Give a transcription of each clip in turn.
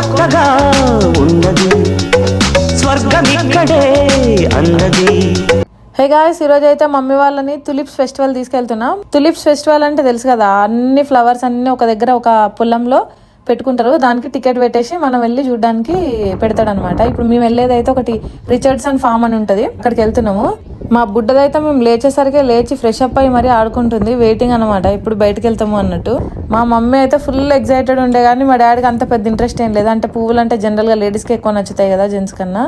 కొత్తగా ఉన్నది. స్వర్గం ఇక్కడే అన్నది. హే గాయస్ ఈరోజు అయితే మమ్మీ వాళ్ళని తులిప్స్ ఫెస్టివల్ తీసుకెళ్తున్నాం. తులిప్స్ ఫెస్టివల్ అంటే తెలుసు కదా అన్ని ఫ్లవర్స్ అన్ని ఒక దగ్గర ఒక పొలంలో పెట్టుకుంటారు. దానికి టికెట్ పెట్టేసి మనం వెళ్ళి చూడడానికి పెడతాడనమాట ఇప్పుడు మేము వెళ్ళేది అయితే ఒకటి రిచర్డ్సన్ ఫామ్ అని ఉంటుంది అక్కడికి వెళ్తున్నాము. మా బుడ్డదైతే మేము లేచేసరికి లేచి ఫ్రెష్ అప్ అయ్యి మరీ ఆడుకుంటుంది వెయిటింగ్ అనమాట ఇప్పుడు బయటకు వెళ్తాము అన్నట్టు. మా మమ్మీ అయితే ఫుల్ ఎగ్జైటెడ్ ఉండే కానీ మా డాడీకి అంత పెద్ద ఇంట్రెస్ట్ ఏం లేదు. అంటే పువ్వులు అంటే జనరల్గా లేడీస్కి ఎక్కువ నచ్చుతాయి కదా జెంట్స్ కన్నా.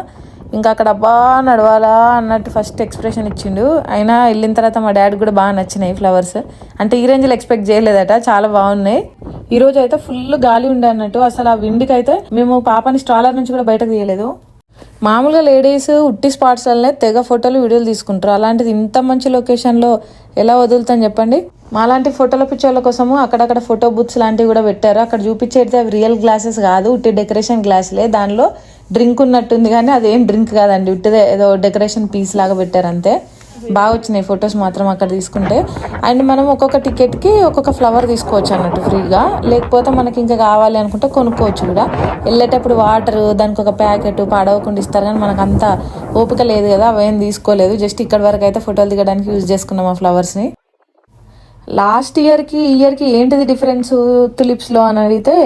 ఇంకా అక్కడ అబ్బా నడవాలా అన్నట్టు ఫస్ట్ ఎక్స్ప్రెషన్ ఇచ్చిండు. అయినా వెళ్ళిన తర్వాత మా డాడీ కూడా బాగా నచ్చినాయి ఫ్లవర్స్ అంటే ఈ రేంజ్లో ఎక్స్పెక్ట్ చేయలేదట చాలా బాగున్నాయి. ఈ రోజు అయితే ఫుల్ గాలి ఉండే అన్నట్టు. అసలు ఆ విండికి అయితే మేము పాపని స్ట్రాలర్ నుంచి కూడా బయటకు తీయలేదు. మామూలుగా లేడీస్ ఉట్టి స్పాట్స్లనే తెగ ఫోటోలు వీడియోలు తీసుకుంటారు. అలాంటిది ఇంత మంచి లొకేషన్లో ఎలా వదులుతాం చెప్పండి? మాలాంటి ఫోటోల పిక్చర్ల కోసము అక్కడక్కడ ఫోటో బుక్స్ లాంటివి కూడా పెట్టారు. అక్కడ చూపించేది అవి రియల్ గ్లాసెస్ కాదు ఉట్టి డెకరేషన్ గ్లాసులే దానిలో డ్రింక్ ఉన్నట్టుంది కానీ అదేం డ్రింక్ కాదండి. ఉట్టిదే ఏదో డెకరేషన్ పీస్ లాగా పెట్టారు అంతే. బాగా వచ్చినాయి ఫొటోస్ మాత్రం అక్కడ తీసుకుంటే. అండ్ మనం ఒక్కొక్క టికెట్కి ఒక్కొక్క ఫ్లవర్ తీసుకోవచ్చు అన్నట్టు ఫ్రీగా లేకపోతే మనకి ఇంకా కావాలి అనుకుంటే కొనుక్కోవచ్చు కూడా. వెళ్ళేటప్పుడు వాటర్ దానికి ఒక ప్యాకెట్ పాడవకుండా ఇస్తారు కానీ మనకు అంత ఓపిక లేదు కదా అవేం తీసుకోలేదు. జస్ట్ ఇక్కడ వరకు అయితే ఫోటోలు దిగడానికి యూజ్ చేసుకున్నాం ఆ ఫ్లవర్స్ని లాస్ట్ ఇయర్కి ఈ ఇయర్కి ఏంటిది డిఫరెన్స్ తులిప్స్లో అని అడిగితే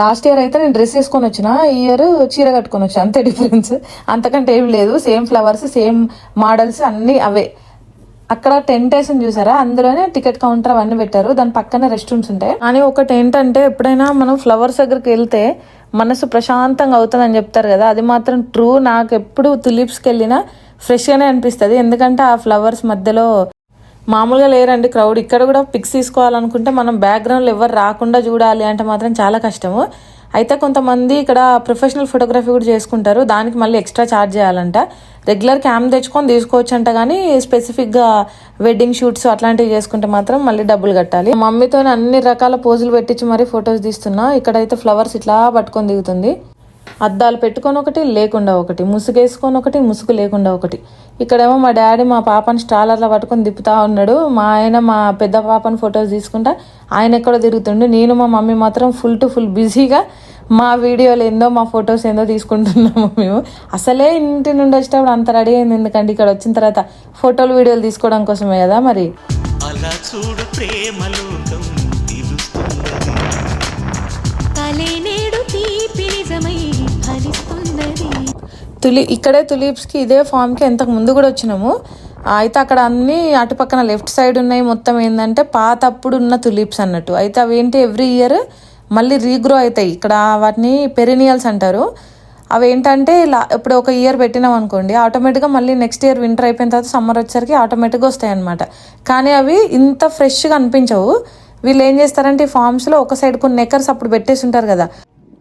లాస్ట్ ఇయర్ అయితే నేను డ్రెస్ వేసుకొని వచ్చిన ఈ ఇయర్ చీర కట్టుకొని వచ్చాను అంతే డిఫరెన్స్ అంతకంటే ఏం లేదు. సేమ్ ఫ్లవర్స్ సేమ్ మోడల్స్ అన్నీ అవే. అక్కడ టెంట్ వేసి చూసారా? అందులోనే టికెట్ కౌంటర్ అవన్నీ పెట్టారు. దాని పక్కన రెస్టారెంట్స్ ఉంటాయి. కానీ ఒకటి ఏంటంటే ఎప్పుడైనా మనం ఫ్లవర్స్ దగ్గరికి వెళ్తే మనసు ప్రశాంతంగా అవుతుంది అని చెప్తారు కదా. అది మాత్రం ట్రూ నాకు ఎప్పుడు తులిప్స్కి వెళ్ళినా ఫ్రెష్గానే అనిపిస్తుంది. ఎందుకంటే ఆ ఫ్లవర్స్ మధ్యలో మామూలుగా లేరండి. క్రౌడ్ ఇక్కడ కూడా పిక్స్ తీసుకోవాలనుకుంటే మనం బ్యాక్గ్రౌండ్లో ఎవరు రాకుండా చూడాలి అంటే మాత్రం చాలా కష్టము. అయితే కొంతమంది ఇక్కడ ప్రొఫెషనల్ ఫోటోగ్రఫీ కూడా చేసుకుంటారు. దానికి మళ్ళీ ఎక్స్ట్రా ఛార్జ్ చేయాలంట. రెగ్యులర్ క్యామ్ తెచ్చుకొని తీసుకోవచ్చు అంట కానీ స్పెసిఫిక్గా వెడ్డింగ్ షూట్స్ అట్లాంటివి చేసుకుంటే మాత్రం మళ్ళీ డబ్బులు కట్టాలి. మమ్మీతో అన్ని రకాల పోజులు పెట్టించి మరీ ఫొటోస్ తీస్తున్నా. ఇక్కడైతే ఫ్లవర్స్ ఇట్లా పట్టుకొని దిగుతుంది. అద్దాలు పెట్టుకొని ఒకటి లేకుండా ఒకటి ముసుగేసుకొని ఒకటి ముసుగు లేకుండా ఒకటి. ఇక్కడేమో మా డాడీ మా పాపని స్టాలర్లో పట్టుకొని తిప్పుతా ఉన్నాడు. మా ఆయన మా పెద్ద పాపని ఫొటోస్ తీసుకుంటా ఆయన ఎక్కడో తిరుగుతుండు. నేను మా మమ్మీ మాత్రం ఫుల్ టు ఫుల్ బిజీగా మా వీడియోలు ఏందో మా ఫొటోస్ ఏందో తీసుకుంటున్నాము మేము. అసలే ఇంటి నుండి వచ్చేటప్పుడు అంత రెడీ అయింది ఎందుకంటే ఇక్కడ వచ్చిన తర్వాత ఫోటోలు వీడియోలు తీసుకోవడం కోసమే కదా మరి. అలా చూడు ప్రేమలు. తులి ఇక్కడే తులీప్స్కి ఇదే ఫామ్కి ఇంతకు ముందు కూడా వచ్చినాము. అయితే అక్కడ అన్ని అటు పక్కన లెఫ్ట్ సైడ్ ఉన్నాయి. మొత్తం ఏంటంటే పాత అప్పుడు ఉన్న తులీప్స్ అన్నట్టు. అయితే అవి ఏంటి ఎవ్రీ ఇయర్ మళ్ళీ రీగ్రో అవుతాయి. ఇక్కడ వాటిని పెరినియల్స్ అంటారు. అవి ఏంటంటే ఇలా ఇప్పుడు ఒక ఇయర్ పెట్టినాం అనుకోండి ఆటోమేటిక్గా మళ్ళీ నెక్స్ట్ ఇయర్ వింటర్ అయిపోయిన తర్వాత సమ్మర్ వచ్చేసరికి ఆటోమేటిక్గా వస్తాయి అనమాట కానీ అవి ఇంత ఫ్రెష్గా అనిపించవు. వీళ్ళు ఏం చేస్తారంటే ఈ ఫామ్స్లో ఒక సైడ్ కొన్ని నెక్కర్స్ అప్పుడు పెట్టేసి ఉంటారు కదా.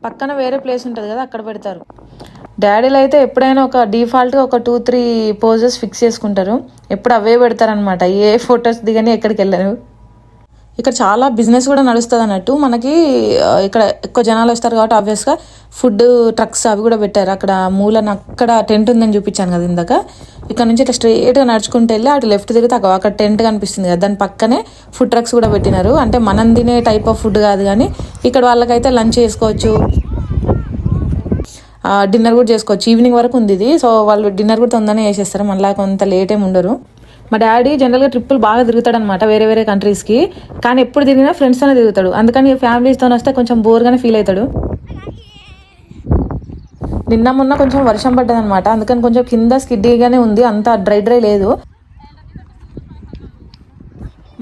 పక్కన వేరే ప్లేస్ ఉంటుంది కదా అక్కడ పెడతారు. డాడీలు అయితే ఎప్పుడైనా ఒక డిఫాల్ట్గా ఒక టూ త్రీ పోజెస్ ఫిక్స్ చేసుకుంటారు. ఎప్పుడు అవే పెడతారనమాట ఏ ఫొటోస్ దిగని ఎక్కడికి వెళ్ళరు. ఇక్కడ చాలా బిజినెస్ కూడా నడుస్తుంది అన్నట్టు. మనకి ఇక్కడ ఎక్కువ జనాలు వస్తారు కాబట్టి ఆబ్వియస్గా ఫుడ్ ట్రక్స్ అవి కూడా పెట్టారు. అక్కడ మూలన అక్కడ టెంట్ ఉందని చూపించాను కదా ఇందాక. ఇక్కడ నుంచి ఇట్లా స్ట్రేట్గా నడుచుకుంటూ వెళ్ళి అటు లెఫ్ట్ తిరిగితే అక్కడ అక్కడ టెంట్ కనిపిస్తుంది కదా. దాని పక్కనే ఫుడ్ ట్రక్స్ కూడా పెట్టినారు. అంటే మనం తినే టైప్ ఆఫ్ ఫుడ్ కాదు కానీ ఇక్కడ వాళ్ళకైతే లంచ్ చేసుకోవచ్చు. డిన్నర్ కూడా చేసుకోవచ్చు. ఈవినింగ్ వరకు ఉంది ఇది. సో వాళ్ళు డిన్నర్ కూడా తొందరనే చేసేస్తారు. మళ్ళీ కొంత లేట్ ఏమి ఉండరు. మా డాడీ జనరల్గా ట్రిప్పులు బాగా తిరుగుతాడు అనమాట వేరే వేరే కంట్రీస్కి కానీ ఎప్పుడు తిరిగినా ఫ్రెండ్స్తోనే తిరుగుతాడు. అందుకని ఫ్యామిలీస్తో వస్తే కొంచెం బోర్గానే ఫీల్ అవుతాడు. నిన్న మొన్న కొంచెం వర్షం పడ్డదనమాట అందుకని కొంచెం కింద స్కిడ్డీగానే ఉంది. అంత డ్రై డ్రై లేదు.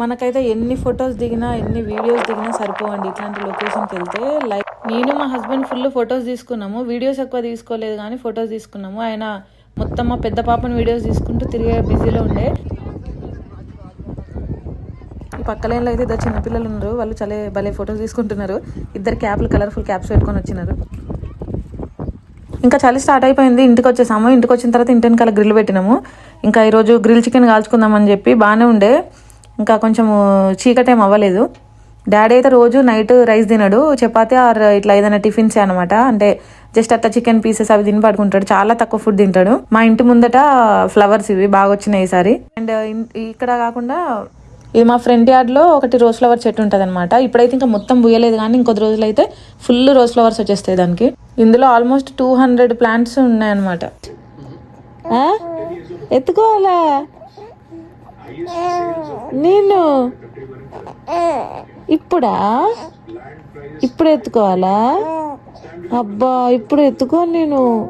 మనకైతే ఎన్ని ఫొటోస్ దిగినా ఎన్ని వీడియోస్ దిగినా సరిపోవండి. ఇట్లాంటి లొకేషన్కి వెళ్తే లైక్ నేను మా హస్బెండ్ ఫుల్ ఫొటోస్ తీసుకున్నాము. వీడియోస్ ఎక్కువ తీసుకోలేదు కానీ ఫొటోస్ తీసుకున్నాము. ఆయన మొత్తం మా పెద్ద పాపని వీడియోస్ తీసుకుంటూ తిరిగే బిజీలో ఉండే. ఈ పక్కలేన్లో అయితే ఇద్దరు చిన్నపిల్లలు ఉన్నారు. వాళ్ళు చాలా భలే ఫొటోస్ తీసుకుంటున్నారు. ఇద్దరు క్యాప్లు కలర్ఫుల్ క్యాప్స్ పెట్టుకొని వచ్చినారు. ఇంకా చలి స్టార్ట్ అయిపోయింది. ఇంటికి వచ్చేసాము. ఇంటికి వచ్చిన తర్వాత ఇంటి వెనకాల గ్రిల్ పెట్టినాము. ఇంకా ఈరోజు గ్రిల్ చికెన్ కాల్చుకుందామని చెప్పి బాగానే ఉండే. ఇంకా కొంచెం చీకటేం అవ్వలేదు. డాడీ అయితే రోజు నైట్ రైస్ తినడు. చపాతి ఆర్ ఇట్లా ఏదైనా టిఫిన్స్ అనమాట అంటే జస్ట్ అట్లా చికెన్ పీసెస్ అవి తిని పడుకుంటాడు. చాలా తక్కువ ఫుడ్ తింటాడు. మా ఇంటి ముందట ఫ్లవర్స్ ఇవి బాగా వచ్చినాయి ఈసారి అండ్ ఇక్కడ కాకుండా ఇది మా ఫ్రంట్ యార్డ్లో ఒకటి రోజ్ ఫ్లవర్ చెట్టు ఉంటుంది అనమాట ఇప్పుడైతే ఇంకా మొత్తం పూయలేదు కానీ ఇంకొద్ది రోజులు అయితే ఫుల్ రోజ్ ఫ్లవర్స్ వచ్చేస్తాయి దానికి. ఇందులో ఆల్మోస్ట్ టూ హండ్రెడ్ ప్లాంట్స్ ఉన్నాయన్నమాట. ఎత్తుకోవాలా? నేను ఇప్పుడా? ఇప్పుడు ఎత్తుకోవాలా? అబ్బా ఇప్పుడు ఎత్తుకో నేను.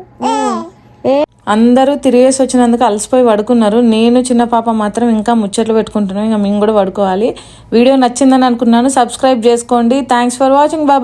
ఏ? అందరూ తిరిగేసి వచ్చినందుకు అలసిపోయి పడుకున్నారు. నేను చిన్న పాప మాత్రం ఇంకా ముచ్చట్లు పెట్టుకుంటున్నాం. ఇంకా మేము కూడా పడుకోవాలి. వీడియో నచ్చిందని అనుకున్నాను. సబ్స్క్రైబ్ చేసుకోండి. Thanks for watching bye